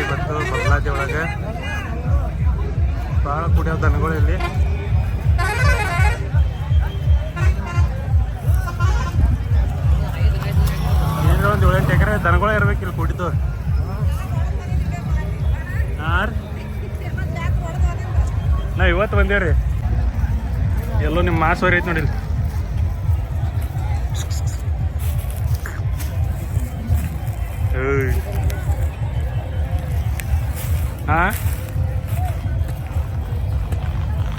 ಐತಿ ಬಂತು ಬದಲಾದಿ ಒಳಗೆ. ಭಾಳ ಕುಡಿಯೋ ದನಗಳು ಇಲ್ಲಿ. ಒಂದು ಏಳೆಂಟು ಎಕರೆ ದನಗಳೇ ಇರ್ಬೇಕು ಇಲ್ಲಿ ಕುಡಿದು. ನಾ ಇವತ್ತು ಬಂದೇವ್ರಿ. ಎಲ್ಲೋ ನಿಮ್ಮ ಮಾಸ್ ಐತಿ ನೋಡಿಲ್ಲ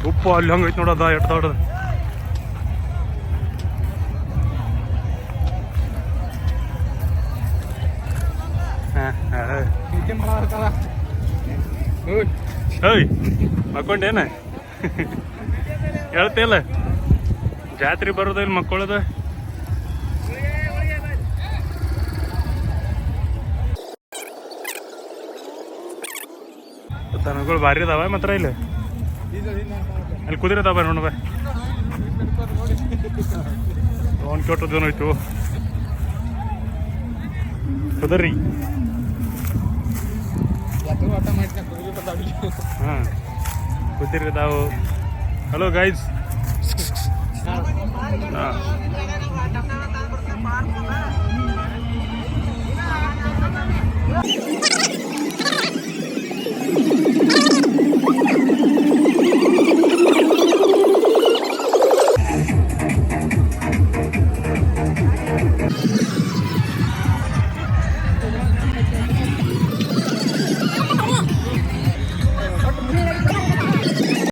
ಉಪ್ಪು ಅಲ್ಲಿ ಹಂಗೈತೆ ನೋಡೋದ ಎಷ್ಟು ದೊಡ್ಡದ. ಮಕ್ಕೊಂಡೇನ ಹೇಳ್ತಿಲ್ಲ ಜಾತ್ರೆ ಬರೋದು ಇಲ್ಲಿ ಮಕ್ಕಳದು? ದನಗಳು ಭಾರಿ ಅದಾವ ಮಾತ್ರ ಇಲ್ಲಿ ಅಲ್ಲಿ ಕುದುರೆ ಅದಾವ ನೋಡ ಅವ್ನು ಕೆಟ್ಟದೇನೋಯ್ತು ಕುದುರಿ. ಹಾಂ, ಕುದುರೆ ಅದಾವು. ಹಲೋ ಗೈಸ್ ಹಾಂ.